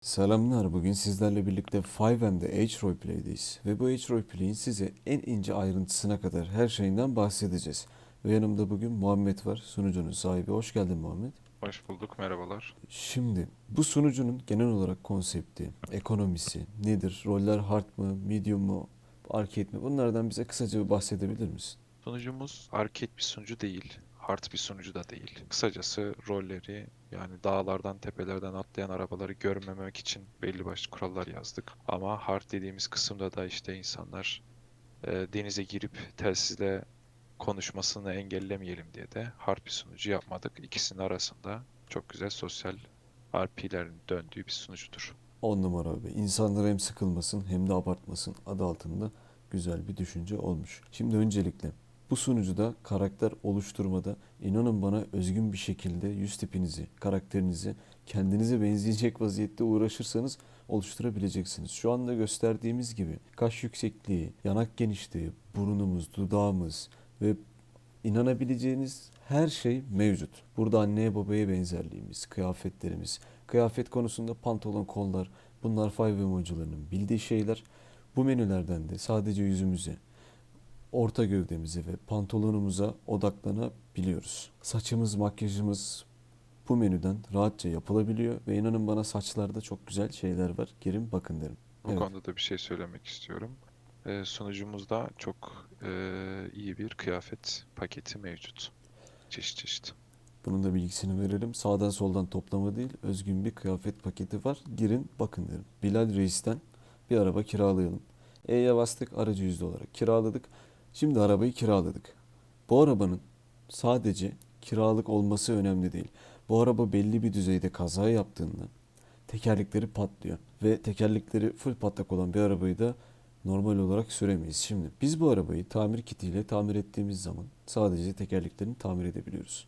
Selamlar. Bugün sizlerle birlikte 5M'de Age Roleplay'deyiz. Ve bu Age Roleplay'in size en ince ayrıntısına kadar her şeyinden bahsedeceğiz. Ve yanımda bugün Muhammed var, sunucunun sahibi. Hoş geldin Muhammed. Hoş bulduk, merhabalar. Şimdi bu sunucunun genel olarak konsepti, ekonomisi nedir? Roller hard mı, medium mu, arcade mi? Bunlardan bize kısaca bir bahsedebilir misin? Sunucumuz arcade bir sunucu değil, hard bir sunucu da değil. Kısacası rolleri yani dağlardan, tepelerden atlayan arabaları görmemek için belli başlı kurallar yazdık. Ama hard dediğimiz kısımda da işte insanlar e, denize girip telsizle konuşmasını engellemeyelim diye de hard bir sunucu yapmadık. İkisinin arasında çok güzel sosyal RP'lerin döndüğü bir sunucudur. 10 numara abi. İnsanlar hem sıkılmasın hem de abartmasın adı altında güzel bir düşünce olmuş. Şimdi öncelikle bu sunucuda karakter oluşturmada inanın bana özgün bir şekilde yüz tipinizi, karakterinizi kendinize benzeyecek vaziyette uğraşırsanız oluşturabileceksiniz. Şu anda gösterdiğimiz gibi kaş yüksekliği, yanak genişliği, burnumuz, dudağımız ve inanabileceğiniz her şey mevcut. Burada anneye babaya benzerliğimiz, kıyafetlerimiz, kıyafet konusunda pantolon, kollar bunlar Five emoji'larının bildiği şeyler. Bu menülerden de sadece yüzümüze, orta gövdemize ve pantolonumuza odaklanabiliyoruz. Saçımız, makyajımız bu menüden rahatça yapılabiliyor ve inanın bana saçlarda çok güzel şeyler var. Girin bakın derim. Bu Evet. konuda da bir şey söylemek istiyorum. Ee, sunucumuzda çok e, iyi bir kıyafet paketi mevcut. Çeşit çeşit. Bunun da bilgisini verelim. Sağdan soldan toplama değil, özgün bir kıyafet paketi var. Girin bakın derim. Bilal Reis'ten bir araba kiralayalım. E'ye bastık, aracı yüzde olarak kiraladık. Şimdi arabayı kiraladık. Bu arabanın sadece kiralık olması önemli değil. Bu araba belli bir düzeyde kaza yaptığında tekerlekleri patlıyor. Ve tekerlekleri full patlak olan bir arabayı da normal olarak süremeyiz. Şimdi biz bu arabayı tamir kitiyle tamir ettiğimiz zaman sadece tekerleklerini tamir edebiliyoruz.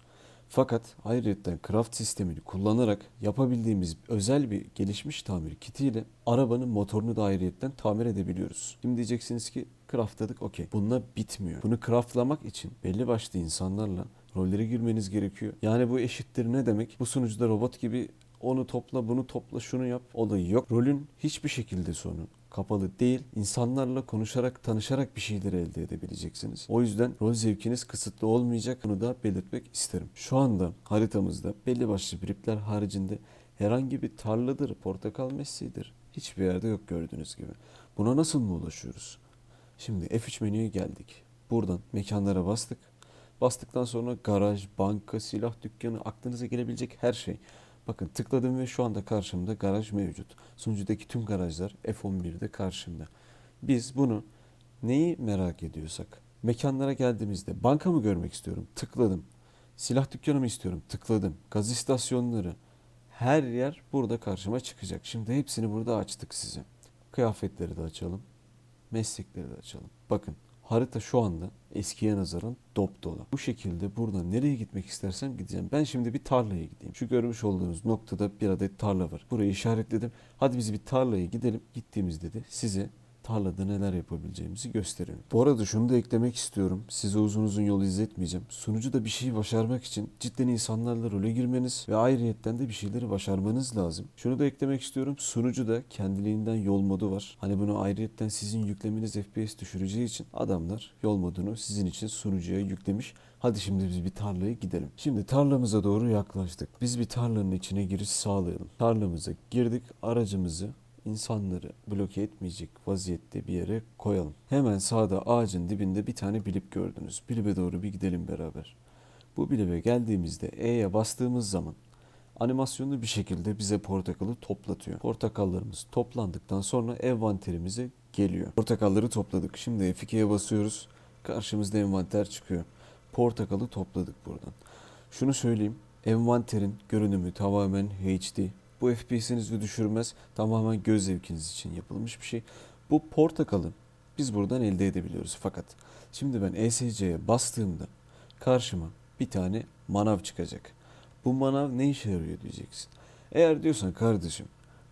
Fakat ayrıca craft sistemini kullanarak yapabildiğimiz özel bir gelişmiş tamir kitiyle arabanın motorunu da ayrıyetten tamir edebiliyoruz. Şimdi diyeceksiniz ki craftladık okey. Bununla bitmiyor. Bunu craftlamak için belli başlı insanlarla rollere girmeniz gerekiyor. Yani bu eşittir ne demek? Bu sunucuda robot gibi onu topla, bunu topla, şunu yap olayı yok. Rolün hiçbir şekilde sonu kapalı değil. İnsanlarla konuşarak, tanışarak bir şeyleri elde edebileceksiniz. O yüzden rol zevkiniz kısıtlı olmayacak. Bunu da belirtmek isterim. Şu anda haritamızda belli başlı bripler haricinde herhangi bir tarladır, portakal mesleğidir. Hiçbir yerde yok gördüğünüz gibi. Buna nasıl mı ulaşıyoruz? Şimdi F3 menüye geldik. Buradan mekanlara bastık. Bastıktan sonra garaj, banka, silah dükkanı, aklınıza gelebilecek her şey. Bakın tıkladım ve şu anda karşımda garaj mevcut. Sunucudaki tüm garajlar F11'de karşımda. Biz bunu neyi merak ediyorsak mekanlara geldiğimizde banka mı görmek istiyorum? Tıkladım. Silah dükkanı mı istiyorum? Tıkladım. Gaz istasyonları her yer burada karşıma çıkacak. Şimdi hepsini burada açtık size. Kıyafetleri de açalım. Meslekleri de açalım. Bakın harita şu anda eskiye nazaran dop dolu. Bu şekilde buradan nereye gitmek istersem gideceğim. Ben şimdi bir tarlaya gideyim. Şu görmüş olduğunuz noktada bir adet tarla var. Burayı işaretledim. Hadi biz bir tarlaya gidelim. Gittiğimizde de size tarlada neler yapabileceğimizi gösterelim. Bu arada şunu da eklemek istiyorum. Size uzun uzun yol izletmeyeceğim. Sunucuda bir şeyi başarmak için cidden insanlarla role girmeniz ve ayrıyetten de bir şeyleri başarmanız lazım. Şunu da eklemek istiyorum. Sunucuda kendiliğinden yol modu var. Hani bunu ayrıyetten sizin yüklemeniz FPS düşüreceği için adamlar yol modunu sizin için sunucuya yüklemiş. Hadi şimdi biz bir tarlaya gidelim. Şimdi tarlamıza doğru yaklaştık. Biz bir tarlanın içine giriş sağlayalım. Tarlamıza girdik. Aracımızı insanları bloke etmeyecek vaziyette bir yere koyalım. Hemen sağda ağacın dibinde bir tane bilip gördünüz. Bilibe doğru bir gidelim beraber. Bu bilibe geldiğimizde E'ye bastığımız zaman animasyonlu bir şekilde bize portakalı toplatıyor. Portakallarımız toplandıktan sonra envanterimize geliyor. Portakalları topladık. Şimdi F2'ye basıyoruz. Karşımızda envanter çıkıyor. Portakalı topladık buradan. Şunu söyleyeyim. Envanterin görünümü tamamen HD. Bu FPS'inizi düşürmez. Tamamen göz zevkiniz için yapılmış bir şey. Bu portakalı biz buradan elde edebiliyoruz. Fakat şimdi ben ESC'ye bastığımda karşıma bir tane manav çıkacak. Bu manav ne işe yarıyor diyeceksin. Eğer diyorsan kardeşim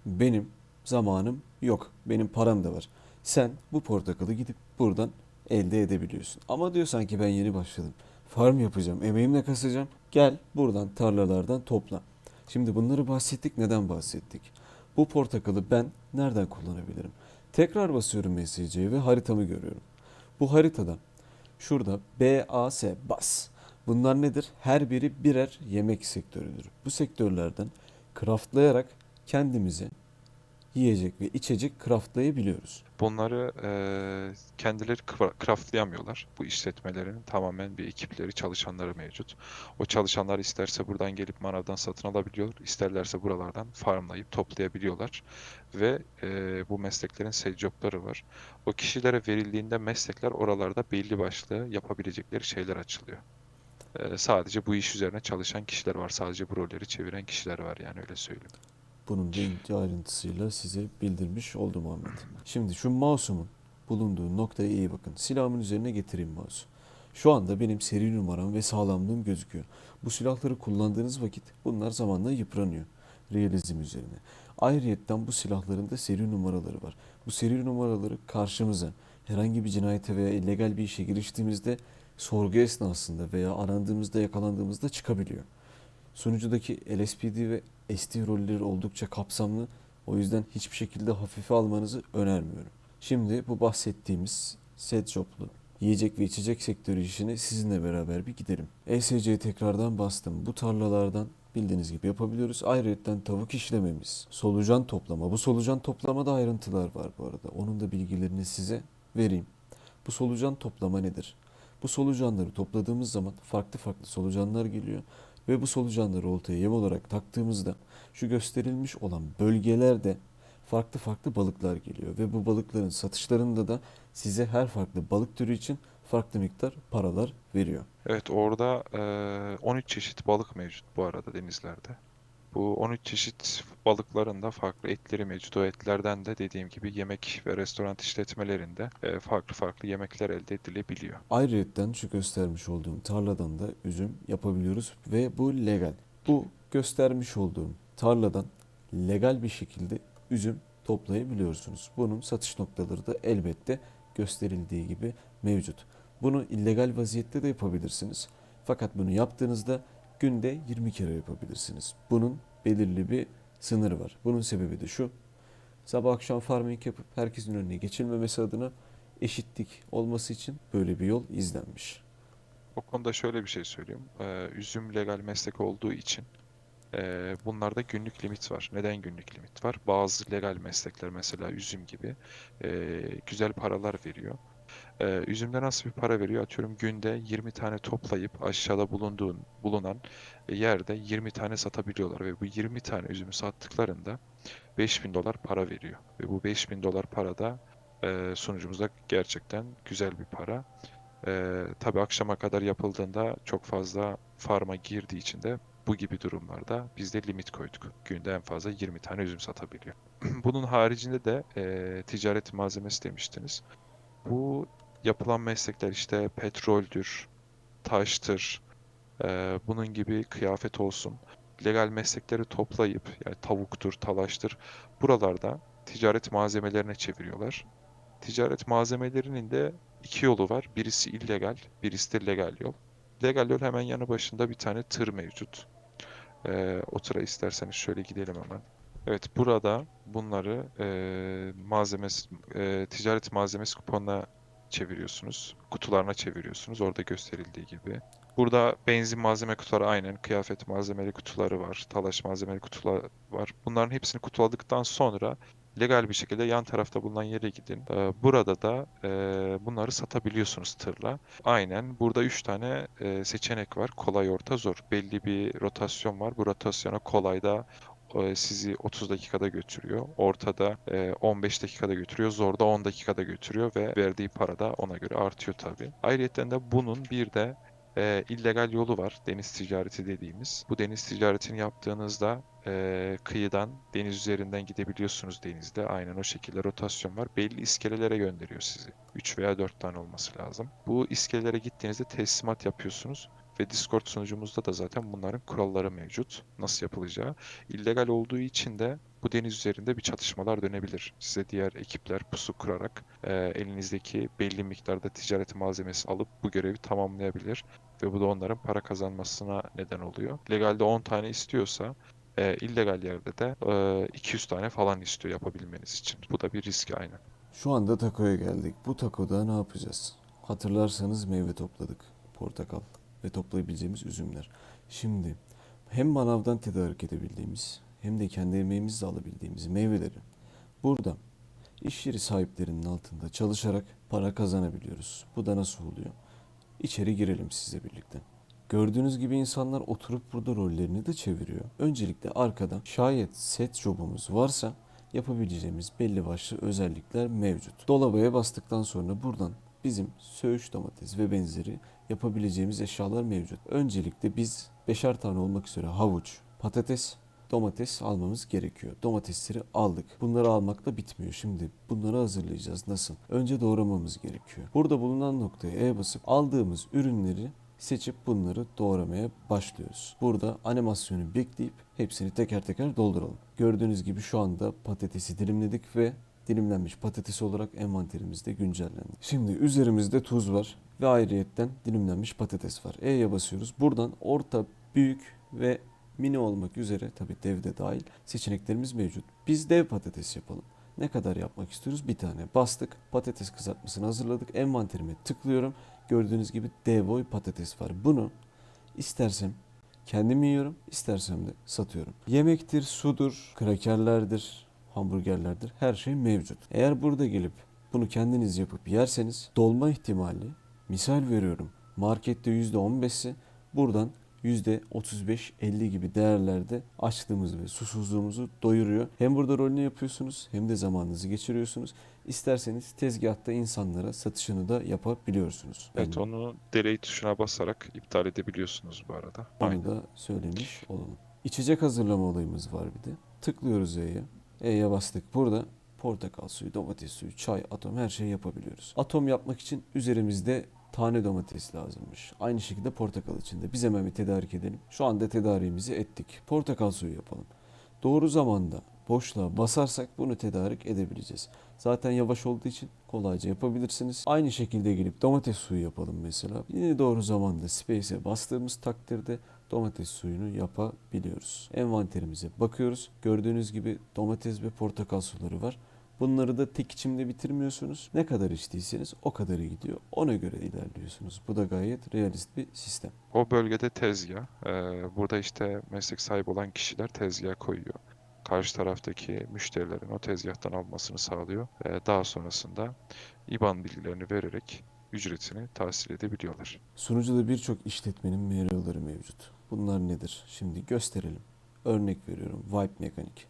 benim zamanım yok. Benim param da var. Sen bu portakalı gidip buradan elde edebiliyorsun. Ama diyorsan ki ben yeni başladım. Farm yapacağım, emeğimle kasacağım. Gel buradan tarlalardan topla. Şimdi bunları bahsettik. Neden bahsettik? Bu portakalı ben nereden kullanabilirim? Tekrar basıyorum MSC'ye ve haritamı görüyorum. Bu haritada şurada B, A, S, bas. Bunlar nedir? Her biri birer yemek sektörüdür. Bu sektörlerden craftlayarak kendimize yiyecek ve içecek craftlayabiliyoruz. Bunları eee, kendileri craftlayamıyorlar. Bu işletmelerin tamamen bir ekipleri, çalışanları mevcut. O çalışanlar isterse buradan gelip manavdan satın alabiliyor, isterlerse buralardan farmlayıp toplayabiliyorlar. Ve eee, bu mesleklerin sales job'ları var. O kişilere verildiğinde meslekler oralarda belli başlı yapabilecekleri şeyler açılıyor. Eee, sadece bu iş üzerine çalışan kişiler var. Sadece bu rolleri çeviren kişiler var yani öyle söyleyeyim. Bunun da ayrıntısıyla size bildirmiş oldum Ahmet. Şimdi şu mouse'umun bulunduğu noktaya iyi bakın. Silahımın üzerine getireyim mouse'u. Şu anda benim seri numaram ve sağlamlığım gözüküyor. Bu silahları kullandığınız vakit bunlar zamanla yıpranıyor. Realizm üzerine. Ayrıyetten bu silahların da seri numaraları var. Bu seri numaraları karşımıza herhangi bir cinayete veya illegal bir işe giriştiğimizde sorgu esnasında veya arandığımızda yakalandığımızda çıkabiliyor. Sunucudaki LSPD ve SD rolleri oldukça kapsamlı. O yüzden hiçbir şekilde hafife almanızı önermiyorum. Şimdi bu bahsettiğimiz set job'lu yiyecek ve içecek sektörü işine sizinle beraber bir gidelim. ESC'ye tekrardan bastım. Bu tarlalardan bildiğiniz gibi yapabiliyoruz. Ayrıca tavuk işlememiz, solucan toplama. Bu solucan toplamada ayrıntılar var bu arada. Onun da bilgilerini size vereyim. Bu solucan toplama nedir? Bu solucanları topladığımız zaman farklı farklı solucanlar geliyor ve bu solucanları oltaya yem olarak taktığımızda şu gösterilmiş olan bölgelerde farklı farklı balıklar geliyor ve bu balıkların satışlarında da size her farklı balık türü için farklı miktar paralar veriyor. Evet orada eee, 13 çeşit balık mevcut bu arada denizlerde. Bu 13 çeşit balıkların da farklı etleri mevcut. O etlerden de dediğim gibi yemek ve restoran işletmelerinde eee, farklı farklı yemekler elde edilebiliyor. Ayrıca şu göstermiş olduğum tarladan da üzüm yapabiliyoruz ve bu legal. Bu göstermiş olduğum tarladan legal bir şekilde üzüm toplayabiliyorsunuz. Bunun satış noktaları da elbette gösterildiği gibi mevcut. Bunu illegal vaziyette de yapabilirsiniz. Fakat bunu yaptığınızda günde 20 kere yapabilirsiniz. Bunun belirli bir sınırı var. Bunun sebebi de şu. Sabah akşam farming yapıp herkesin önüne geçilmemesi adına eşitlik olması için böyle bir yol izlenmiş. O konuda şöyle bir şey söyleyeyim. Eee, üzüm legal meslek olduğu için eee bunlarda günlük limit var. Neden günlük limit var? Bazı legal meslekler mesela üzüm gibi eee, güzel paralar veriyor. Ee, üzümde nasıl bir para veriyor? Atıyorum günde 20 tane toplayıp aşağıda bulunduğun bulunan yerde 20 tane satabiliyorlar ve bu 20 tane üzümü sattıklarında 5000 dolar para veriyor. Ve bu 5000 dolar para da e, sunucumuzda gerçekten güzel bir para. E, tabii akşama kadar yapıldığında çok fazla farma girdiği için de bu gibi durumlarda biz de limit koyduk. Günde en fazla 20 tane üzüm satabiliyor. Bunun haricinde de e, ticaret malzemesi demiştiniz. Bu yapılan meslekler işte petroldür, taştır, eee, bunun gibi kıyafet olsun. Legal meslekleri toplayıp yani tavuktur, talaştır. Buralarda ticaret malzemelerine çeviriyorlar. Ticaret malzemelerinin de iki yolu var. Birisi illegal, birisi de legal yol. Legal yol hemen yanı başında bir tane tır mevcut. Eee o tıra isterseniz şöyle gidelim hemen. Evet burada bunları eee malzemesi, eee, ticaret malzemesi kuponuna çeviriyorsunuz. Kutularına çeviriyorsunuz. Orada gösterildiği gibi. Burada benzin malzeme kutuları aynen. Kıyafet malzemeli kutuları var. Talaş malzemeli kutular var. Bunların hepsini kutuladıktan sonra legal bir şekilde yan tarafta bulunan yere gidin. Ee, Burada da e, bunları satabiliyorsunuz tırla. Aynen. Burada 3 tane e, seçenek var. Kolay, orta, zor. Belli bir rotasyon var. Bu rotasyona kolayda sizi 30 dakikada götürüyor. Ortada e, 15 dakikada götürüyor. Zorda 10 dakikada götürüyor ve verdiği para da ona göre artıyor tabii. Ayrıca de bunun bir de e, illegal yolu var. Deniz ticareti dediğimiz. Bu deniz ticaretini yaptığınızda e, kıyıdan deniz üzerinden gidebiliyorsunuz denizde. Aynen o şekilde rotasyon var. Belli iskelelere gönderiyor sizi. 3 veya 4 tane olması lazım. Bu iskelelere gittiğinizde teslimat yapıyorsunuz. Ve Discord sunucumuzda da zaten bunların kuralları mevcut. Nasıl yapılacağı. İllegal olduğu için de bu deniz üzerinde bir çatışmalar dönebilir. Size diğer ekipler pusu kurarak e, elinizdeki belli miktarda ticaret malzemesi alıp bu görevi tamamlayabilir. Ve bu da onların para kazanmasına neden oluyor. Legalde 10 tane istiyorsa E, illegal yerde de e, 200 tane falan istiyor yapabilmeniz için. Bu da bir risk aynen. Şu anda takoya geldik. Bu takoda ne yapacağız? Hatırlarsanız meyve topladık. Portakal ve toplayabileceğimiz üzümler. Şimdi hem manavdan tedarik edebildiğimiz hem de kendi emeğimizle alabildiğimiz meyveleri burada iş yeri sahiplerinin altında çalışarak para kazanabiliyoruz. Bu da nasıl oluyor? İçeri girelim sizle birlikte. Gördüğünüz gibi insanlar oturup burada rollerini de çeviriyor. Öncelikle arkada şayet set jobumuz varsa yapabileceğimiz belli başlı özellikler mevcut. Dolabaya bastıktan sonra buradan bizim söğüş domates ve benzeri yapabileceğimiz eşyalar mevcut. Öncelikle biz beşer tane olmak üzere havuç, patates, domates almamız gerekiyor. Domatesleri aldık. Bunları almakla bitmiyor. Şimdi bunları hazırlayacağız. Nasıl? Önce doğramamız gerekiyor. Burada bulunan noktaya E basıp aldığımız ürünleri seçip bunları doğramaya başlıyoruz. Burada animasyonu bekleyip hepsini teker teker dolduralım. Gördüğünüz gibi şu anda patatesi dilimledik ve dilimlenmiş patates olarak envanterimizde güncellendi. Şimdi üzerimizde tuz var ve ayrıyetten dilimlenmiş patates var. E'ye basıyoruz. Buradan orta, büyük ve mini olmak üzere tabi dev de dahil seçeneklerimiz mevcut. Biz dev patates yapalım. Ne kadar yapmak istiyoruz? Bir tane bastık. Patates kızartmasını hazırladık. Envanterime tıklıyorum. Gördüğünüz gibi dev boy patates var. Bunu istersem kendim yiyorum, istersem de satıyorum. Yemektir, sudur, krakerlerdir, hamburgerlerdir. Her şey mevcut. Eğer burada gelip bunu kendiniz yapıp yerseniz dolma ihtimali misal veriyorum markette %15'si buradan %35-50 gibi değerlerde açlığımız ve susuzluğumuzu doyuruyor. Hem burada rolünü yapıyorsunuz hem de zamanınızı geçiriyorsunuz. İsterseniz tezgahta insanlara satışını da yapabiliyorsunuz. Evet Yani onu delay tuşuna basarak iptal edebiliyorsunuz bu arada. Aynen. Onu da söylemiş olalım. İçecek hazırlama olayımız var bir de. Tıklıyoruz E'ye. E'ye bastık. Burada portakal suyu, domates suyu, çay, atom her şeyi yapabiliyoruz. Atom yapmak için üzerimizde tane domates lazımmış. Aynı şekilde portakal için de. Biz hemen bir tedarik edelim. Şu anda tedariğimizi ettik. Portakal suyu yapalım. Doğru zamanda boşluğa basarsak bunu tedarik edebileceğiz. Zaten yavaş olduğu için kolayca yapabilirsiniz. Aynı şekilde gelip domates suyu yapalım mesela. Yine doğru zamanda space'e bastığımız takdirde domates suyunu yapabiliyoruz. Envanterimize bakıyoruz. Gördüğünüz gibi domates ve portakal suları var. Bunları da tek içimde bitirmiyorsunuz. Ne kadar içtiyseniz o kadarı gidiyor. Ona göre ilerliyorsunuz. Bu da gayet realist bir sistem. O bölgede tezgah. Ee, burada işte meslek sahibi olan kişiler tezgah koyuyor. Karşı taraftaki müşterilerin o tezgahtan almasını sağlıyor. Ee, daha sonrasında IBAN bilgilerini vererek ücretini tahsil edebiliyorlar. Sunucuda birçok işletmenin mail'ları mevcut. Bunlar nedir? Şimdi gösterelim. Örnek veriyorum. Vibe mekanik.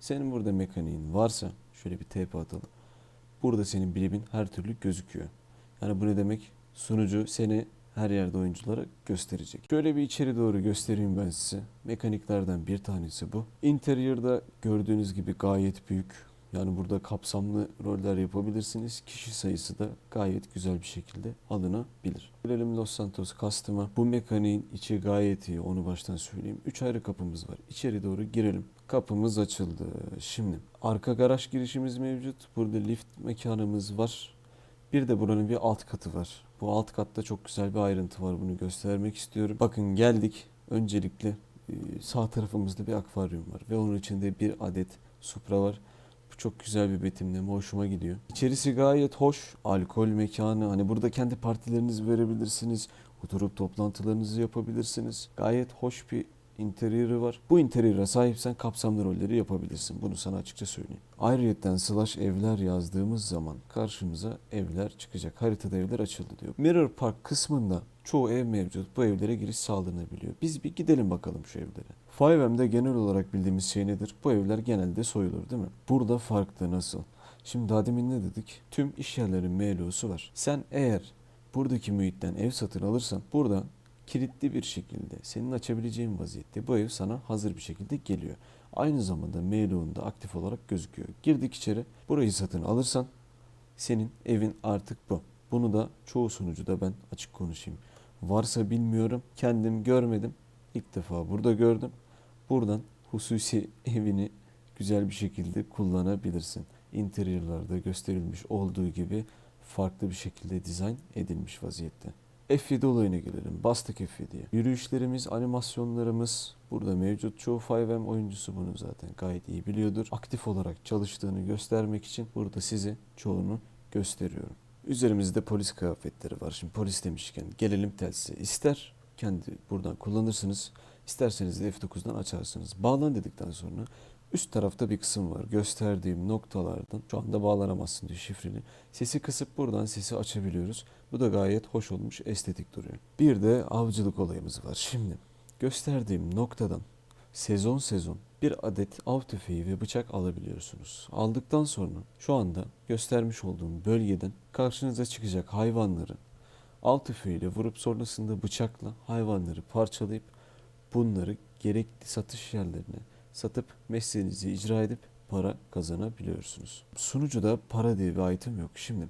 Senin burada mekaniğin varsa şöyle bir TP atalım. Burada senin bilimin her türlü gözüküyor. Yani bu ne demek? Sunucu seni her yerde oyunculara gösterecek. Şöyle bir içeri doğru göstereyim ben size. Mekaniklerden bir tanesi bu. Interior'da gördüğünüz gibi gayet büyük. Yani burada kapsamlı roller yapabilirsiniz. Kişi sayısı da gayet güzel bir şekilde alınabilir. Gelelim Los Santos Custom'a. Bu mekaniğin içi gayet iyi. Onu baştan söyleyeyim. 3 ayrı kapımız var. İçeri doğru girelim. Kapımız açıldı. Şimdi arka garaj girişimiz mevcut. Burada lift mekanımız var. Bir de buranın bir alt katı var. Bu alt katta çok güzel bir ayrıntı var. Bunu göstermek istiyorum. Bakın geldik. Öncelikle sağ tarafımızda bir akvaryum var. Ve onun içinde bir adet Supra var. Bu çok güzel bir betimleme. Hoşuma gidiyor. İçerisi gayet hoş. Alkol mekanı. Hani burada kendi partilerinizi verebilirsiniz. Oturup toplantılarınızı yapabilirsiniz. Gayet hoş bir interiörü var. Bu interiöre sahipsen kapsamlı rolleri yapabilirsin. Bunu sana açıkça söyleyeyim. Ayrıyetten slash evler yazdığımız zaman karşımıza evler çıkacak. Haritada evler açıldı diyor. Mirror Park kısmında çoğu ev mevcut. Bu evlere giriş sağlanabiliyor. Biz bir gidelim bakalım şu evlere. 5M'de genel olarak bildiğimiz şey nedir? Bu evler genelde soyulur değil mi? Burada farklı nasıl? Şimdi daha demin ne dedik? Tüm iş yerlerin MLO'su var. Sen eğer buradaki mühitten ev satın alırsan burada kilitli bir şekilde senin açabileceğin vaziyette bu ev sana hazır bir şekilde geliyor. Aynı zamanda mailunda aktif olarak gözüküyor. Girdik içeri. Burayı satın alırsan senin evin artık bu. Bunu da çoğu sunucuda ben açık konuşayım. Varsa bilmiyorum. Kendim görmedim. İlk defa burada gördüm. Buradan hususi evini güzel bir şekilde kullanabilirsin. Interiorlarda gösterilmiş olduğu gibi farklı bir şekilde dizayn edilmiş vaziyette. F7 olayına gelelim. Bastık F7'ye. Yürüyüşlerimiz, animasyonlarımız burada mevcut. Çoğu 5M oyuncusu bunu zaten gayet iyi biliyordur. Aktif olarak çalıştığını göstermek için burada size çoğunu gösteriyorum. Üzerimizde polis kıyafetleri var. Şimdi polis demişken gelelim telsize. İster kendi buradan kullanırsınız. isterseniz de F9'dan açarsınız. Bağlan dedikten sonra üst tarafta bir kısım var. Gösterdiğim noktalardan şu anda bağlanamazsın diyor şifreli. Sesi kısıp buradan sesi açabiliyoruz. Bu da gayet hoş olmuş, estetik duruyor. Bir de avcılık olayımız var. Şimdi gösterdiğim noktadan sezon sezon bir adet av tüfeği ve bıçak alabiliyorsunuz. Aldıktan sonra şu anda göstermiş olduğum bölgeden karşınıza çıkacak hayvanları av tüfeğiyle vurup sonrasında bıçakla hayvanları parçalayıp bunları gerekli satış yerlerine satıp mesleğinizi icra edip para kazanabiliyorsunuz. Sunucuda para diye bir item yok. Şimdi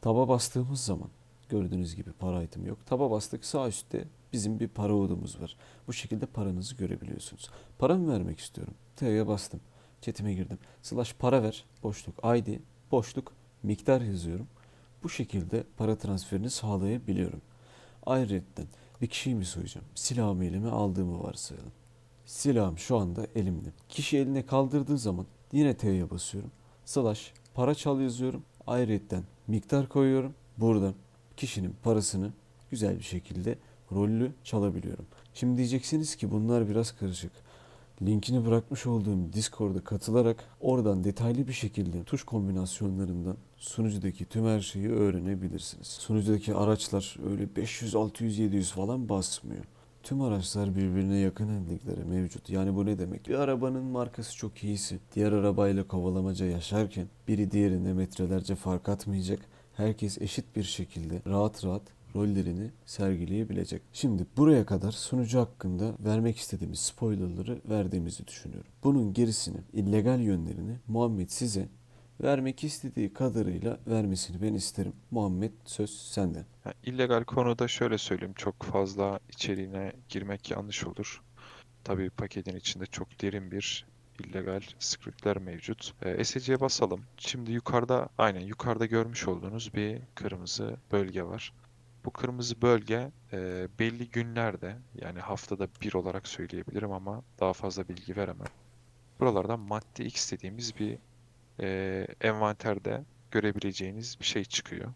taba bastığımız zaman gördüğünüz gibi para item yok. Taba bastık sağ üstte bizim bir para odamız var. Bu şekilde paranızı görebiliyorsunuz. Para mı vermek istiyorum? T'ye bastım. Chatime girdim. Slash para ver. Boşluk ID. Boşluk miktar yazıyorum. Bu şekilde para transferini sağlayabiliyorum. Ayrıca bir kişiyi mi soyacağım? Silahımı elime aldığımı varsayalım. Silahım şu anda elimde. Kişi eline kaldırdığı zaman yine T'ye basıyorum. Slash para çal yazıyorum. Ayrıca miktar koyuyorum. Buradan kişinin parasını güzel bir şekilde rollü çalabiliyorum. Şimdi diyeceksiniz ki bunlar biraz karışık. Linkini bırakmış olduğum Discord'a katılarak oradan detaylı bir şekilde tuş kombinasyonlarından sunucudaki tüm her şeyi öğrenebilirsiniz. Sunucudaki araçlar öyle 500, 600, 700 falan basmıyor. Tüm araçlar birbirine yakın endeklere mevcut. Yani bu ne demek? Bir arabanın markası çok iyisi. Diğer arabayla kovalamaca yaşarken biri diğerine metrelerce fark atmayacak. Herkes eşit bir şekilde rahat rahat rollerini sergileyebilecek. Şimdi buraya kadar sunucu hakkında vermek istediğimiz spoilerları verdiğimizi düşünüyorum. Bunun gerisini, illegal yönlerini Muhammed size vermek istediği kadarıyla vermesini ben isterim. Muhammed söz sende. Yani illegal konuda şöyle söyleyeyim. Çok fazla içeriğine girmek yanlış olur. Tabii paketin içinde çok derin bir illegal scriptler mevcut. Ee, SC'ye basalım. Şimdi yukarıda aynen yukarıda görmüş olduğunuz bir kırmızı bölge var. Bu kırmızı bölge e, belli günlerde yani haftada bir olarak söyleyebilirim ama daha fazla bilgi veremem. Buralardan madde X dediğimiz bir e, envanterde görebileceğiniz bir şey çıkıyor.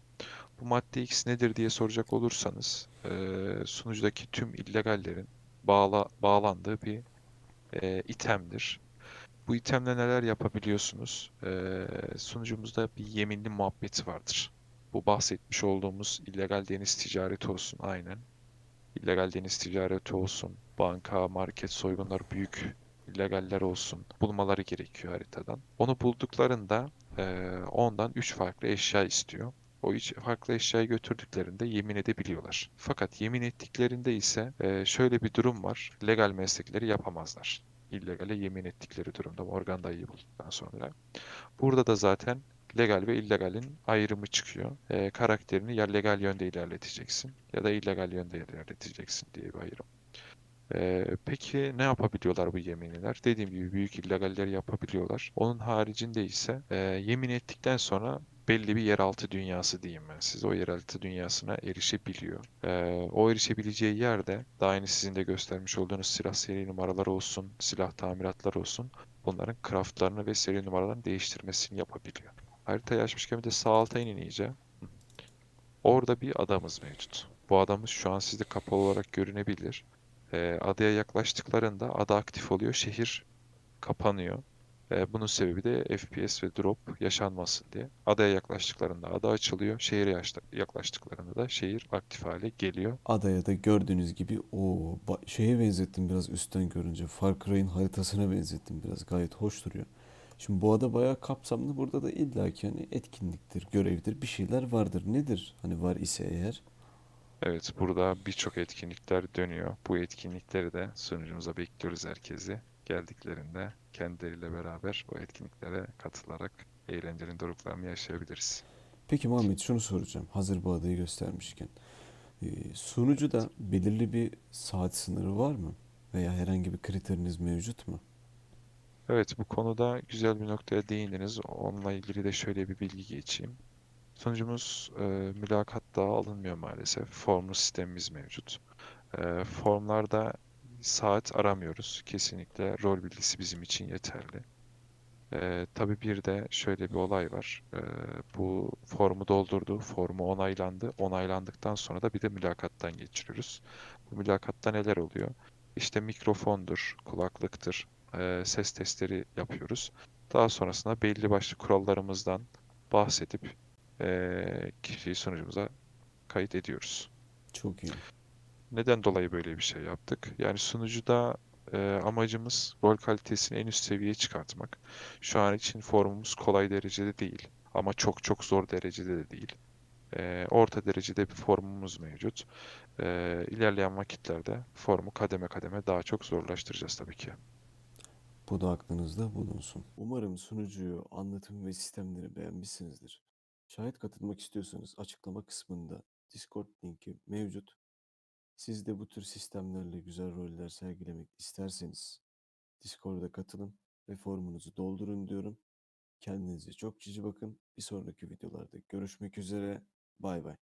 Bu madde X nedir diye soracak olursanız e, sunucudaki tüm illegallerin bağla, bağlandığı bir e, itemdir. Bu itemle neler yapabiliyorsunuz? E, sunucumuzda bir yeminli muhabbeti vardır. Bu bahsetmiş olduğumuz illegal deniz ticareti olsun aynen. İllegal deniz ticareti olsun, banka, market soygunlar, büyük illegaller olsun bulmaları gerekiyor haritadan. Onu bulduklarında e, ondan 3 farklı eşya istiyor. O üç farklı eşyayı götürdüklerinde yemin edebiliyorlar. Fakat yemin ettiklerinde ise e, şöyle bir durum var. Legal meslekleri yapamazlar. İllegale yemin ettikleri durumda Morgan dayıyı bulduktan sonra. Burada da zaten legal ve illegalin ayrımı çıkıyor. E, karakterini ya legal yönde ilerleteceksin ya da illegal yönde ilerleteceksin diye bir ayrım. Ee, peki ne yapabiliyorlar bu yeminliler? Dediğim gibi büyük illegalleri yapabiliyorlar. Onun haricinde ise e, yemin ettikten sonra belli bir yeraltı dünyası diyeyim ben size. O yeraltı dünyasına erişebiliyor. Ee, o erişebileceği yerde daha yeni sizin de göstermiş olduğunuz silah seri numaraları olsun, silah tamiratları olsun. Bunların craftlarını ve seri numaralarını değiştirmesini yapabiliyor. Haritayı açmışken bir de sağ alta inin iyice. Orada bir adamız mevcut. Bu adamız şu an sizde kapalı olarak görünebilir. Ee, adaya yaklaştıklarında ada aktif oluyor, şehir kapanıyor. Ee, bunun sebebi de FPS ve drop yaşanmasın diye. Adaya yaklaştıklarında ada açılıyor, şehire yaklaştıklarında da şehir aktif hale geliyor. Adaya da gördüğünüz gibi o şeye benzettim biraz üstten görünce. Far Cry'in haritasına benzettim biraz. Gayet hoş duruyor. Şimdi bu ada bayağı kapsamlı. Burada da illaki hani etkinliktir, görevdir, bir şeyler vardır. Nedir? Hani var ise eğer. Evet, burada birçok etkinlikler dönüyor. Bu etkinlikleri de sunucumuza bekliyoruz herkesi. Geldiklerinde kendileriyle beraber bu etkinliklere katılarak eğlencenin doruklarını yaşayabiliriz. Peki Muhammed şunu soracağım. Hazır bu adayı göstermişken. Ee, sunucuda belirli bir saat sınırı var mı? Veya herhangi bir kriteriniz mevcut mu? Evet, bu konuda güzel bir noktaya değindiniz. Onunla ilgili de şöyle bir bilgi geçeyim. Sunucumuz e, mülakatta alınmıyor maalesef. Formlu sistemimiz mevcut. E, formlarda saat aramıyoruz. Kesinlikle rol bilgisi bizim için yeterli. E, tabii bir de şöyle bir olay var. E, bu formu doldurdu, formu onaylandı. Onaylandıktan sonra da bir de mülakattan geçiriyoruz. Bu mülakatta neler oluyor? İşte mikrofondur, kulaklıktır, e, ses testleri yapıyoruz. Daha sonrasında belli başlı kurallarımızdan bahsedip e, kişiyi sunucumuza kayıt ediyoruz. Çok iyi. Neden dolayı böyle bir şey yaptık? Yani sunucuda e, amacımız rol kalitesini en üst seviyeye çıkartmak. Şu an için formumuz kolay derecede değil ama çok çok zor derecede de değil. E, orta derecede bir formumuz mevcut. E, ilerleyen vakitlerde formu kademe kademe daha çok zorlaştıracağız tabii ki. Bu da aklınızda bulunsun. Umarım sunucuyu, anlatım ve sistemleri beğenmişsinizdir. Şayet katılmak istiyorsanız açıklama kısmında Discord linki mevcut. Siz de bu tür sistemlerle güzel roller sergilemek isterseniz Discord'a katılın ve formunuzu doldurun diyorum. Kendinize çok cici bakın. Bir sonraki videolarda görüşmek üzere. Bay bay.